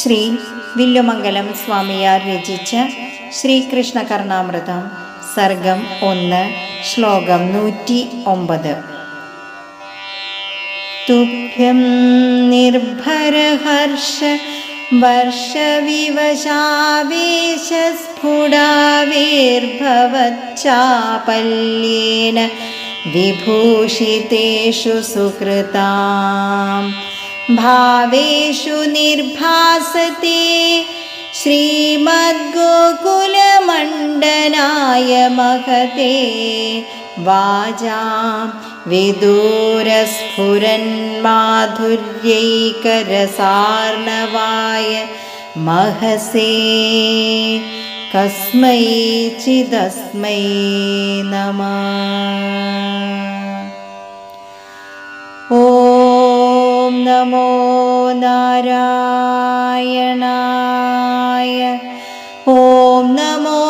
ശ്രീ വില്ലുമംഗലം സ്വാമിയാർ രചിച്ച ശ്രീകൃഷ്ണ കർണാമൃതം സർഗം ഒന്ന് ശ്ലോകം നൂറ്റി ഒമ്പത്. തുഭ്യം നിർഭരഹർഷ വർഷവിവശാവേശസ്ഫുടാവിർഭവച്ചാപല്യേന വിഭൂഷിതേഷു സുഹൃതാം. भावेषु निर्भासते श्रीमद्गोकुलमण्डनाय महते वाजां विदूरस्फुरन्माधुर्यैकरसार्णवाय महसे। कस्मैचिदस्मै नमः। നമോ നാരായണായ. ഓം നമോ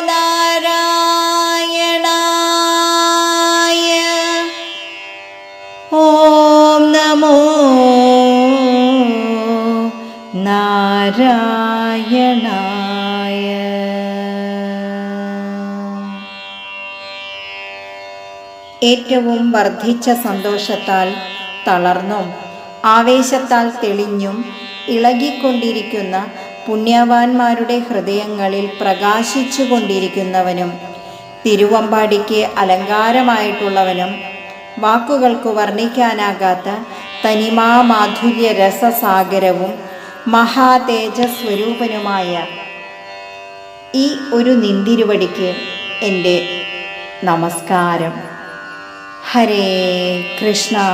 നാരായണായ. ഓം നമോ നാരായണായ. ഏറ്റവും വർദ്ധിച്ച സന്തോഷത്താൽ തളർന്നും ആവേശത്താൽ തെളിഞ്ഞും ഇളകിക്കൊണ്ടിരിക്കുന്ന പുണ്യവാന്മാരുടെ ഹൃദയങ്ങളിൽ പ്രകാശിച്ചു കൊണ്ടിരിക്കുന്നവനും തിരുവമ്പാടിക്ക് അലങ്കാരമായിട്ടുള്ളവനും വാക്കുകൾക്ക് വർണിക്കാനാകാത്ത തനിമാ മാധുര്യ രസസാഗരവും മഹാതേജസ്വരൂപനുമായ ഈ ഒരു നിന്തിരുവടിക്ക് എന്റെ നമസ്കാരം. हरे कृष्णा।